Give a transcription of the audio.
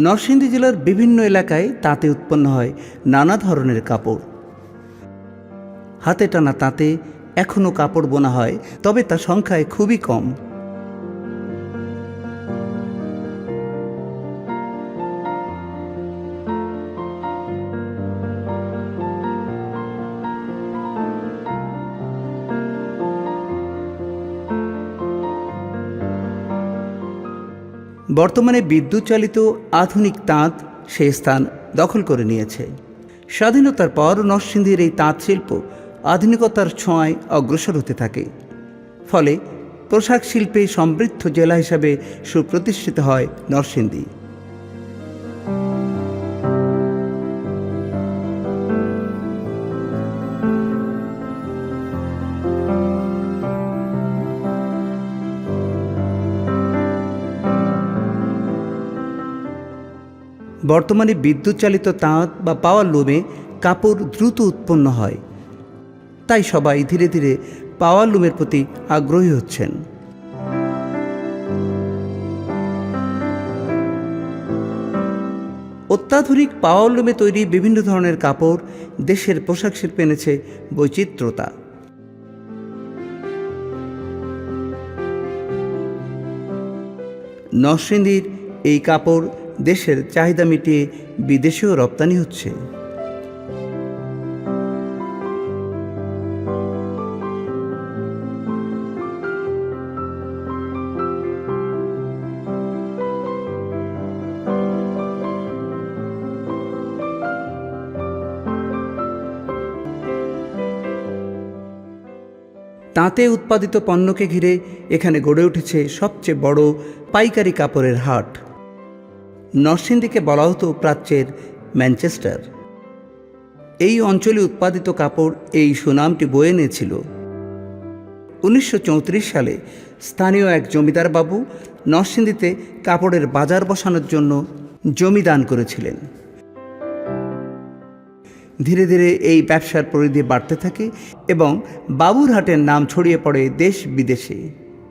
নরসিংদী জেলার বিভিন্ন এলাকায় তাঁতে উৎপন্ন হয় নানা ধরনের কাপড়। হাতে টানা তাঁতে এখনও কাপড় বোনা হয়, তবে তা সংখ্যায় খুবই কম। বর্তমানে বিদ্যুৎ চালিত আধুনিক তাঁত সে স্থান দখল করে নিয়েছে। স্বাধীনতার পর নরসিংদীর এই তাঁত শিল্প আধুনিকতার ছোঁয়ায় অগ্রসর হতে থাকে। ফলে পোশাক শিল্পে সমৃদ্ধ জেলা হিসাবে সুপ্রতিষ্ঠিত হয় নরসিংদী। বর্তমানে বিদ্যুৎ চালিত তাঁত বা পাওয়ার লুমে কাপড় দ্রুত উৎপন্ন হয়। তাই সবাই ধীরে ধীরে পাওয়ার লুমের প্রতি আগ্রহী হচ্ছেন। অত্যাধুনিক পাওয়ার লুমে তৈরি বিভিন্ন ধরনের কাপড় দেশের পোশাক শিল্পে এনেছে বৈচিত্র্যতা। নরসিংদীর এই কাপড় দেশের চাহিদা মিটিয়ে বিদেশেও রপ্তানি হচ্ছে। তাঁতে উৎপাদিত পণ্যকে ঘিরে এখানে গড়ে উঠেছে সবচেয়ে বড় পাইকারি কাপড়ের হাট। নরসিংদীকে বলা হতো প্রাচ্যের ম্যানচেস্টার। এই অঞ্চলে উৎপাদিত কাপড় এই সুনামটি বয়ে এনেছিল। উনিশশো চৌত্রিশ সালে স্থানীয় এক জমিদার বাবু নরসিংদীতে কাপড়ের বাজার বসানোর জন্য জমি দান করেছিলেন। ধীরে ধীরে এই ব্যবসার পরিধি বাড়তে থাকে এবং বাবুরহাটের নাম ছড়িয়ে পড়ে দেশ বিদেশে।